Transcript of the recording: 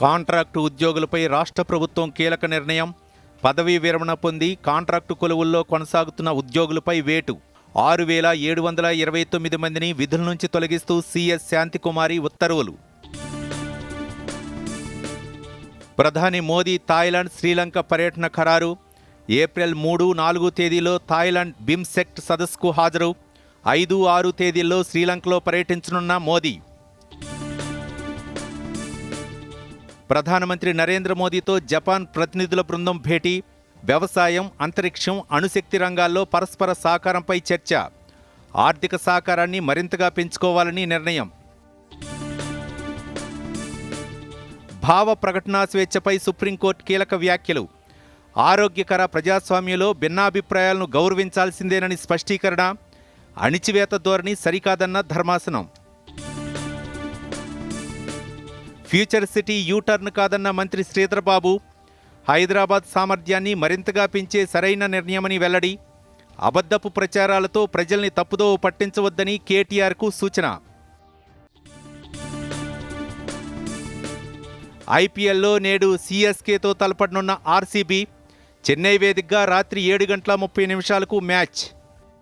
Contract ఉద్యోగులపై రాష్ట్ర ప్రభుత్వం కీలక నిర్ణయం. పదవీ విరమణ పొంది కాంట్రాక్టు కొలువుల్లో కొనసాగుతున్న ఉద్యోగులపై వేటు. ఆరు వేల ఏడు వందల ఇరవై తొమ్మిది మందిని విధుల నుంచి తొలగిస్తూ సీఎస్ శాంతికుమారి ఉత్తర్వులు. ప్రధాని మోదీ థాయిలాండ్ శ్రీలంక పర్యటన ఖరారు. ఏప్రిల్ మూడు నాలుగు తేదీలో థాయిలాండ్ బిమ్సెక్ట్ సదస్సుకు హాజరు. ఐదు ఆరు తేదీల్లో శ్రీలంకలో పర్యటించనున్న మోదీ. ప్రధానమంత్రి నరేంద్ర మోదీతో జపాన్ ప్రతినిధుల బృందం భేటీ వ్యవసాయం అంతరిక్షం అణుశక్తి రంగాల్లో పరస్పర సహకారంపై చర్చ. ఆర్థిక సహకారాన్ని మరింతగా పెంచుకోవాలని నిర్ణయం. భావ ప్రకటనా స్వేచ్ఛపై సుప్రీంకోర్టు కీలక వ్యాఖ్యలు. ఆరోగ్యకర ప్రజాస్వామ్యంలో భిన్నాభిప్రాయాలను గౌరవించాల్సిందేనని స్పష్టీకరణ. అణిచివేత ధోరణి సరికాదన్న ధర్మాసనం. ఫ్యూచర్ సిటీ యూటర్న్ కాదన్న మంత్రి శ్రీధర్బాబు హైదరాబాద్ సామర్థ్యాన్ని మరింతగా పెంచే సరైన నిర్ణయమని వెల్లడి. అబద్ధపు ప్రచారాలతో ప్రజల్ని తప్పుదోవ పట్టించవద్దని కేటీఆర్కు సూచన. ఐపీఎల్లో నేడు సీఎస్కేతో తలపడనున్న ఆర్సీబీ చెన్నై వేదికగా రాత్రి ఏడు గంటల ముప్పై నిమిషాలకు మ్యాచ్.